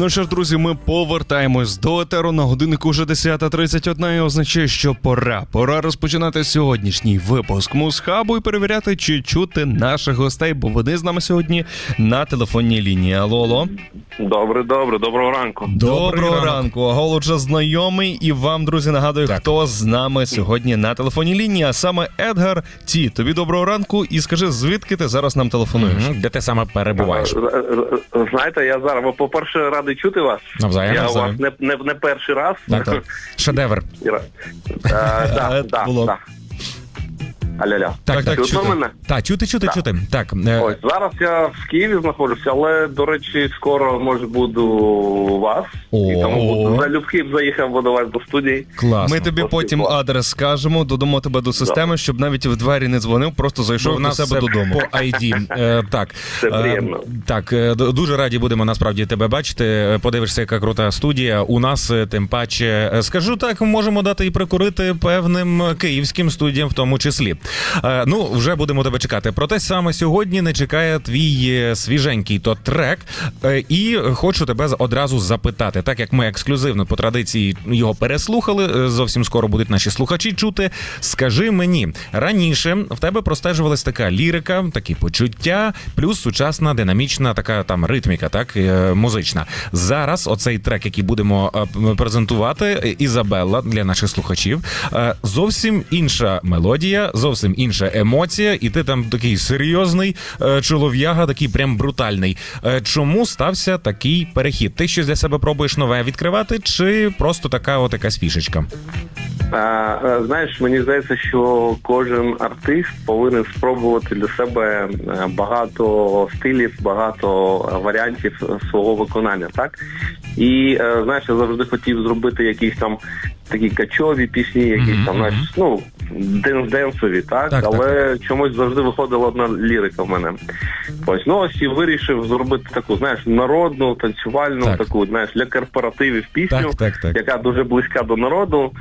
Ну що ж, друзі, ми повертаємось до етеру на годиннику вже 10.31 і означає, що пора. Пора розпочинати сьогоднішній випуск мусхабу і перевіряти, чи чути наших гостей, бо вони з нами сьогодні на телефонній лінії. Алло, алло. Добре, добре, доброго ранку. Доброго ранок. ранку. Агол уже знайомий, і вам, друзі, нагадую, Так. хто з нами сьогодні на телефонній лінії, а саме Едгар Ті. Тобі доброго ранку і скажи, звідки ти зараз нам телефонуєш? Де ти саме перебуваєш? Е, е, Знаєте, я зараз, по-перше, радий чути вас. Навзаєм, я навзаєм. вас не, не, не перший раз. Так, так. Шедевр. Ра- Е, Да, да, було. да. Аля-ля. Так, так, чути. мене? Так, чути, чути, Так. чути. Так, е, Ось, зараз я в Києві знаходжуся, але, до речі, скоро, може, буду у вас. О. І тому буду залюбки б заїхав до вас до студії. класно. Ми тобі потім адрес скажемо, додамо тебе до системи, щоб навіть в двері не дзвонив, просто зайшов до себе все додому. по ID. Е, так. Це Е, приємно. так, е, д- дуже раді будемо насправді тебе бачити. Е, Подивишся, яка крута студія. У нас е, тим паче, е, скажу так, можемо дати і прикурити певним е, київським студіям, в тому числі. Е, ну, вже будемо тебе чекати. Проте саме сьогодні не чекає твій е, свіженький то трек. Е, і хочу тебе одразу запитати, так як ми ексклюзивно по традиції його переслухали. Зовсім скоро будуть наші слухачі чути. Скажи мені, раніше в тебе простежувалась така лірика, такі почуття, плюс сучасна динамічна така там ритміка, так музична. Зараз оцей трек, який будемо презентувати, Ізабелла для наших слухачів. Зовсім інша мелодія, зовсім інша емоція, і ти там такий серйозний е, чолов'яга, такий прям брутальний. Е, Чому стався такий перехід? Ти щось для себе пробуєш нове відкривати, чи просто така от якась фішечка? Е, е, Знаєш, мені здається, що кожен артист повинен спробувати для себе багато стилів, багато варіантів свого виконання, так? І знаєш, я завжди хотів зробити якісь там такі качові пісні, якісь там, знаєш, ну, денс-денсові, так? Так, Але чомусь завжди виходила одна лірика в мене. Ось, ну ось і вирішив зробити таку, знаєш, народну, танцювальну, Так. таку, знаєш, для корпоративів пісню Так, так, так. яка дуже близька до народу.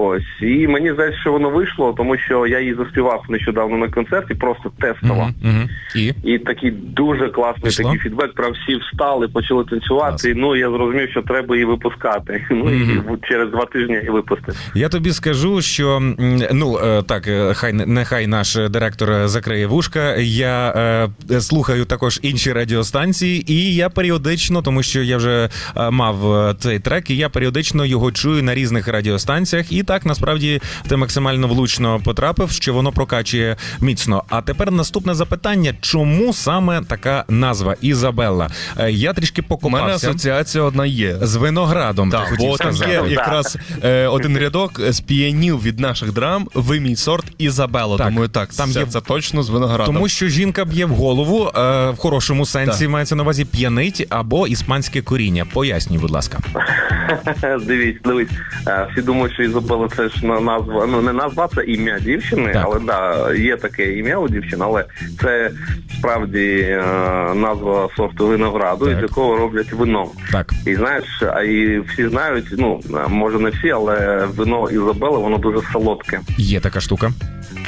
Ось і мені здається, що воно вийшло, тому що я її заспівав нещодавно на концерті, просто тестово. Мгм, мгм. І І такий дуже класний Пішло? такий фідбек. Прям всі встали, почали танцювати. Ну я зрозумів, що треба її випускати. Ну і через два тижні її випустив. Я тобі скажу, що ну е, так, е, хай нехай наш директор закриє вушка. Я е, слухаю також інші радіостанції, і я періодично, тому що я вже е, мав цей трек, і я періодично його чую на різних радіостанціях. І так насправді ти максимально влучно потрапив, що воно прокачує міцно. А тепер наступне запитання: чому саме така назва Ізабелла? Е, Я трішки У мене асоціація одна є. з виноградом. Так, ти хотів бо там сказати. є якраз е, один рядок е, сп'янів від наших драм, ви мій сорт Ізабелла. Так, Думаю, так, там є- це точно з виноградом. Тому що жінка б'є в голову е, в хорошому сенсі, Так. мається на увазі п'янить або іспанське коріння. Пояснюй, будь ласка. Дивіться, дивись, е, всі думають, що Ізабела це ж назва, ну не назва, це ім'я дівчини, Так. але да, є таке ім'я у дівчини, але це справді е, назва сорту винограду, Так. із якого роблять вино. Так. І знаєш, а і всі знають, ну може не всі, але вино Ізабели воно дуже солодке. Є така штука.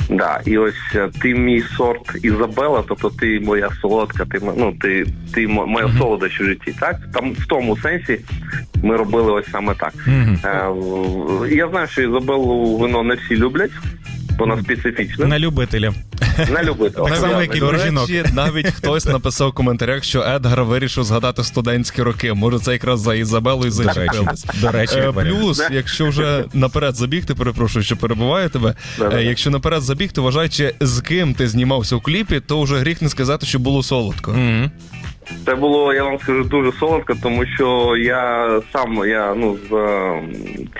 Да, і ось е, ти мій сорт Ізабела, тобто ти моя солодка, ти ну ти, ти мо- моя солодощ у житті. Так там в тому сенсі ми робили ось саме так. Мгм. Е, Я знаю, що Ізабелу вино не всі люблять, вона специфічна. На любителя. Не любити. Так само, як і До речі, навіть хтось написав в коментарях, що Едгар вирішив згадати студентські роки. Може, це якраз за Ізабелу і речі, зачепилось. до речі, Е. Плюс, якщо вже наперед забігти, перепрошую, що перебуваю тебе. Е, Якщо наперед забігти, вважаючи, з ким ти знімався в кліпі, то вже гріх не сказати, що було солодко. Це було, я вам скажу, дуже солодко, тому що я сам я ну з е,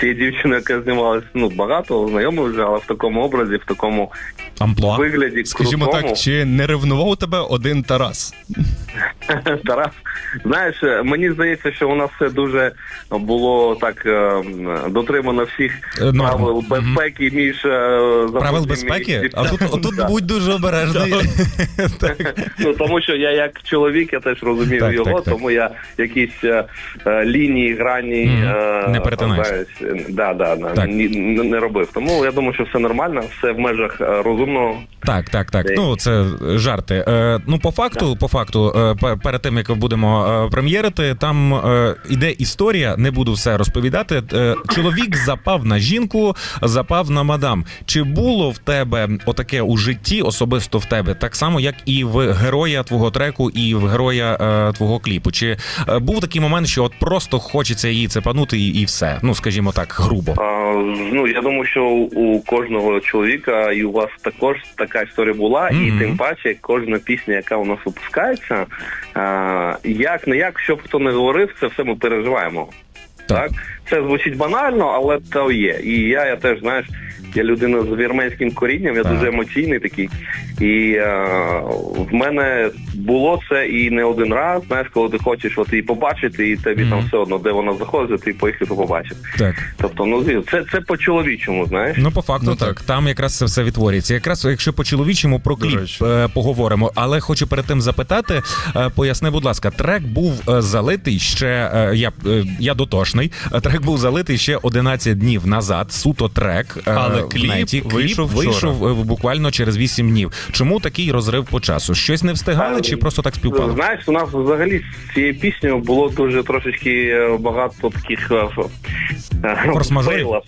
цією дівчиною, яка знімалась, ну багато знайомий вже, але в такому образі, в такому Амплуа. вигляді Скажімо крутому. так, чи не ревнував тебе один Тарас? Тарас, знаєш, мені здається, що у нас все дуже було так е, дотримано всіх Е, норм. правил безпеки між е, Правил безпеки? А тут, отут Да. будь дуже обережний. Ну тому що я як чоловік, я теж розумію Так, його, так, так. тому я якісь е, лінії, грані Мгм. е, Не перетинаєш. знаєш, да, да, да, ні- не, не робив. Тому я думаю, що все нормально, все в межах розумного. Так, так, так. Ну це жарти. Е, ну, по факту, по факту, перед тим як будемо е, прем'єрити, там е, іде історія, не буду все розповідати. Е, чоловік запав на жінку, запав на мадам. Чи було в тебе отаке у житті, особисто в тебе, так само, як і в героя твого треку, і в героя е, твого кліпу? Чи е, був такий момент, що от просто хочеться її цепанути і, і все? Ну скажімо так, грубо. А, ну я думаю, що у кожного чоловіка і у вас також така історія була, Мгм. і тим паче кожна пісня, яка у нас випускається, як не як, що б хто не говорив, це все ми переживаємо. Так. Так. це звучить банально, але то є. І я, я теж знаєш, я людина з вірменським корінням, я Так. дуже емоційний такий. І е, в мене було це і не один раз. Знаєш, коли ти хочеш от її побачити, і тобі там все одно, де вона заходить, ти поїхати побачити. Так. Тобто, ну це, це по-чоловічому, знаєш. Ну, по факту, Ну, так. так. Там якраз це все відтворюється. Якраз якщо по чоловічому про кліп речі. е, поговоримо, але хочу перед тим запитати, е, поясни, будь ласка, трек був е, залитий ще е, я, е, я дотошний. Е, Трек був залитий ще 11 днів назад. Суто трек. е, Але в кліп вийшов вчора. вийшов е, буквально через 8 днів. Чому такий розрив по часу? Щось не встигали, чи просто так співпало? Знаєш, у нас взагалі з цією піснею було дуже трошечки е, багато таких е, е, Форс-мажорів?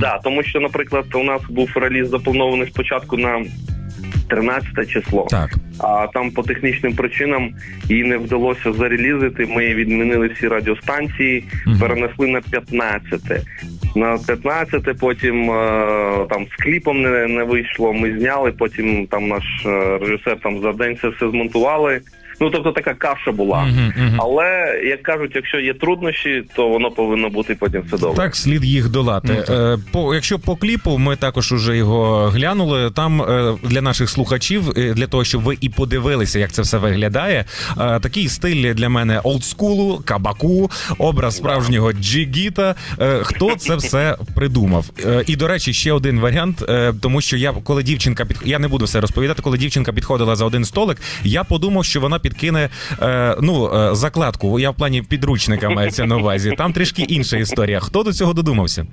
Да, тому що, наприклад, у нас був реліз запланований спочатку на 13 число. Так. А там по технічним причинам її не вдалося зарелізити. Ми відмінили всі радіостанції, угу. перенесли на 15. На 15 потім е, там з кліпом не, не вийшло. Ми зняли. Потім там наш е, режисер там за день це все змонтували. Ну тобто така каша була. Але як кажуть, якщо є труднощі, то воно повинно бути потім все добре. Так, слід їх долати. Ну. Е, по, якщо по кліпу, ми також уже його глянули. Там е, для наших слухачів, е, для того, щоб ви і подивилися, як це все виглядає. е, такий стиль для мене олдскулу, кабаку, образ справжнього джигіта. Е, хто це все придумав? Е, і до речі, ще один варіант, е, тому що я коли дівчинка під я не буду все розповідати, коли дівчинка підходила за один столик, я подумав, що вона підкине е, ну е, закладку. Я в плані підручника мається на увазі. Там трішки інша історія. Хто до цього додумався?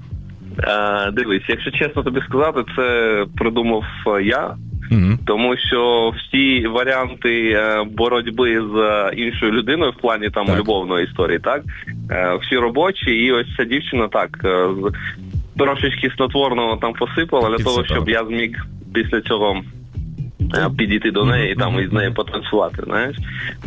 Е, дивись, якщо чесно тобі сказати, це придумав е, я. Угу. Тому що всі варіанти е, боротьби з е, іншою людиною в плані там Так. любовної історії, так всі робочі, і ось ця дівчина так трошечки снотворного там посипала для того, щоб я зміг після цього. Е, Підійти до неї і там із нею потанцювати. Знаєш,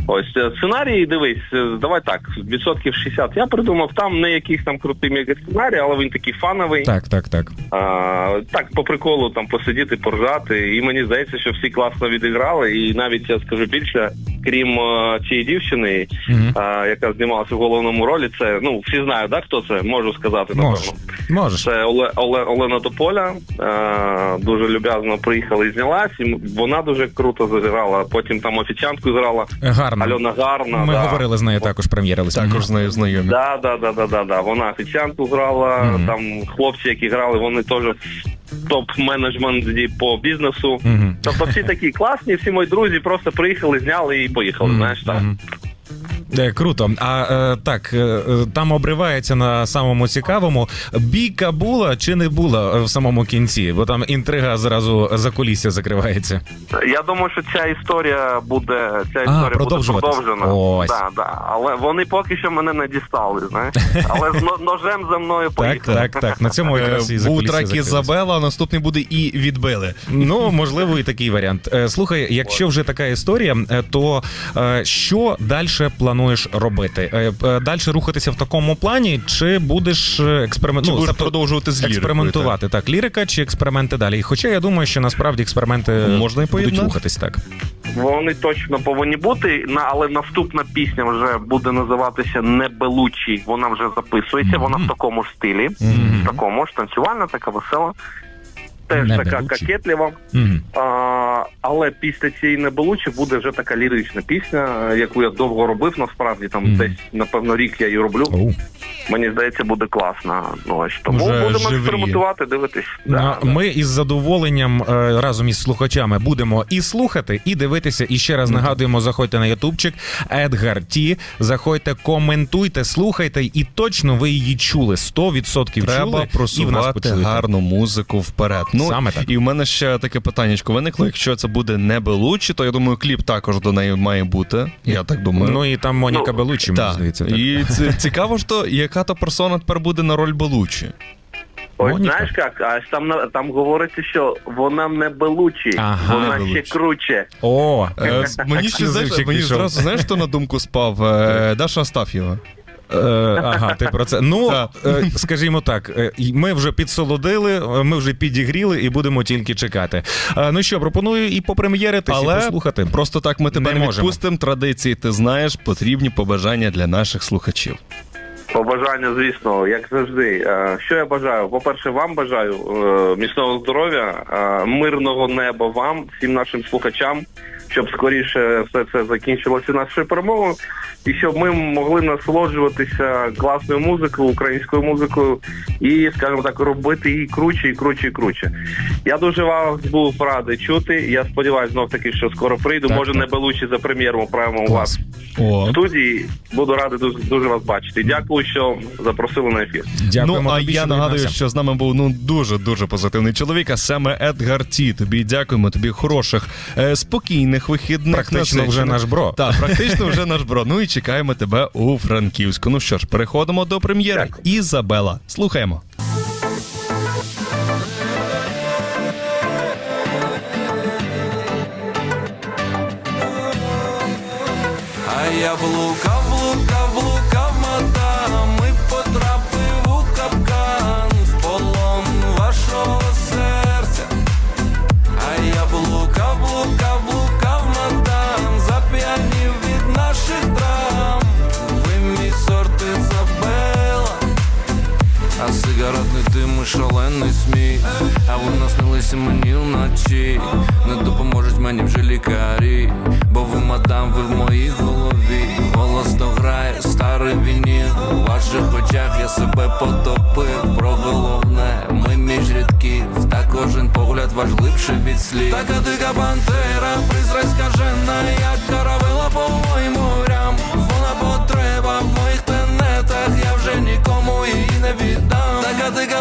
ось е, сценарій. Дивись, е, давай так, відсотків 60 Я придумав там не якийсь там крутий мега сценарій, але він такий фановий. Так, так, так. А, так, по приколу там посидіти, поржати. І мені здається, що всі класно відіграли. І навіть я скажу більше, крім цієї дівчини, Мгм. а, яка знімалася в головному ролі, це ну всі знають, да, хто це можу сказати, Можеш. напевно. Можеш. Це Оле, Оле, Олена Тополя. Е, дуже люб'язно приїхала і знялась. І м- вона дуже круто зіграла. Потім там офіціантку грала Гарна. Альона Гарна. Ми да. говорили з нею також прем'єрилися. Також з нею знайомі. Да, да, да, да, да, да. Вона офіціантку грала. Угу. Там хлопці, які грали, вони теж топ-менеджмент по бізнесу. Мгм. Тобто всі такі класні, всі мої друзі просто приїхали, зняли і поїхали. Мгм, Знаєш, так. мгм. Е, Круто. А е, так, е, е, там обривається на самому цікавому. Бійка була чи не була в самому кінці? Бо там інтрига зразу за кулісся закривається. Я думаю, що ця історія буде ця А, історія буде продовжуватись. продовжена. Ось. Да, да. Але вони поки що мене не дістали, знаєш. Але з но- ножем за мною Так, поїхали. так, так. На цьому якраз і Е, за Був кулісся трек закрилися. Ізабела, а наступний буде і відбили. Ну, можливо, і такий варіант. Е, Слухай, якщо вже така історія, е, то е, що далі плануєш робити? Далі рухатися в такому плані, чи будеш експеримент... Чи ну, будеш продовжувати з лірикою, експериментувати? Так, лірика чи експерименти далі? Хоча я думаю, що насправді експерименти Можна і будуть рухатись так. Вони точно повинні бути, але наступна пісня вже буде називатися Небелучі. Вона вже записується, вона в такому ж стилі, Мгм. в такому ж танцювальна, така весела. Теж така кокетлива. Мгм. А, але після цієї небелучі буде вже така лірична пісня, е, яку я довго робив. Насправді там Мгм. десь напевно рік я її роблю. Оу. Мені здається, буде класна. Ну ось тому Вже будемо живріє. експериментувати, дивитись. Ну, Да, да. Ми із задоволенням е, разом із слухачами будемо і слухати, і дивитися. І ще раз нагадуємо: заходьте на ютубчик Едгар Ті. Заходьте, коментуйте, слухайте, і точно ви її чули. 100% чули. Треба і в нас просувати гарну музику вперед. Ну Ну Саме так. і в мене ще таке питаннячко виникло. Якщо це буде не Белучі, то я думаю, кліп також до неї має бути. Я так думаю. Ну і там Моніка Ну, Белучі, мені здається. Так. І це цікаво ж то, яка то персона тепер буде на роль Белучі. Ось Моніка? знаєш як, а там на- там говориться, що вона не белучі, Ага. вона Не ще круче. О, Е, мені ще знаєш, ексклюзивчик мені пішов. зразу знаєш, хто на думку спав? Е, Даша Астаф'єва. Е, ага, ти про це. Ну, е, скажімо так, е, ми вже підсолодили, ми вже підігріли і будемо тільки чекати. Е, Ну що, пропоную і попрем'єритись, і Але послухати. просто так ми тебе Не не можемо. відпустимо. Традиції, ти знаєш, потрібні побажання для наших слухачів. Побажання, звісно, як завжди. Е, Що я бажаю? По-перше, вам бажаю е, міцного здоров'я, е, мирного неба вам, всім нашим слухачам, щоб скоріше все це закінчилося нашою перемогою, і щоб ми могли насолоджуватися класною музикою, українською музикою, і, скажімо так, робити її круче і круче і круче. Я дуже вас був радий чути. Я сподіваюся, знов таки, що скоро прийду. Так, Може, так. не белучі за прем'єру прямо у вас О. в студії. Буду радий дуже, дуже вас бачити. Дякую, що запросили на ефір. Дякуємо ну, а я нагадую, що з нами був ну дуже дуже позитивний чоловік, а саме Едгар Ті. Тобі дякуємо, тобі хороших, е, спокійних вихідних. Практично вже наш бро. Так, практично вже наш бро. Ну і чекаємо тебе у Франківську. Ну що ж, переходимо до прем'єри. Ізабела. Слухаємо. А я блукав, сигаретний дим і шалений сміх А ви наснилися мені вночі. Не допоможуть мені вже лікарі Бо ви, мадам, ви в моїй голові. Голосно грає старий вініл. У ваших очах я себе потопив. Про головне, ми між рядків Та кожен погляд важливший від слів. Така дика пантера, пристрасть скажена Як каравела по моїм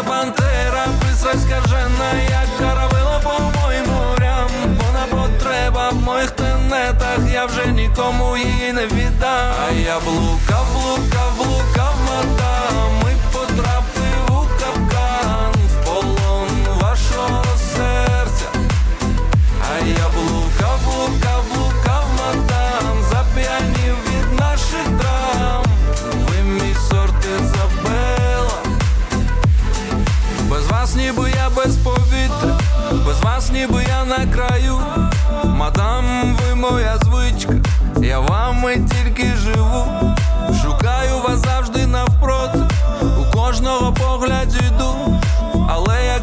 Дика пантера, пристрасть скажена Як каравила по моїм морям. Вона потреба в моїх тенетах Я вже нікому її не віддам. А я блукав, блукав, блукав, мадам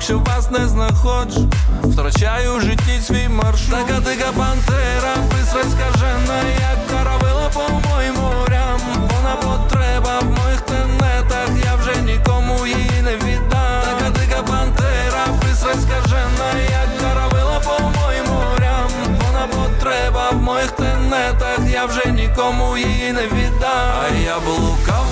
але вас не знаходжу, втрачаю в житті свій маршрут. Така дика пантера, пристрасть скажена, як каравела по моїм морям. Вона потреба в моїх тенетах, я вже нікому її не віддам. Така дика пантера, пристрасть скажена, як каравела по моїм морям. Вона потреба в моїх тенетах, я вже нікому її не віддам. А я блукав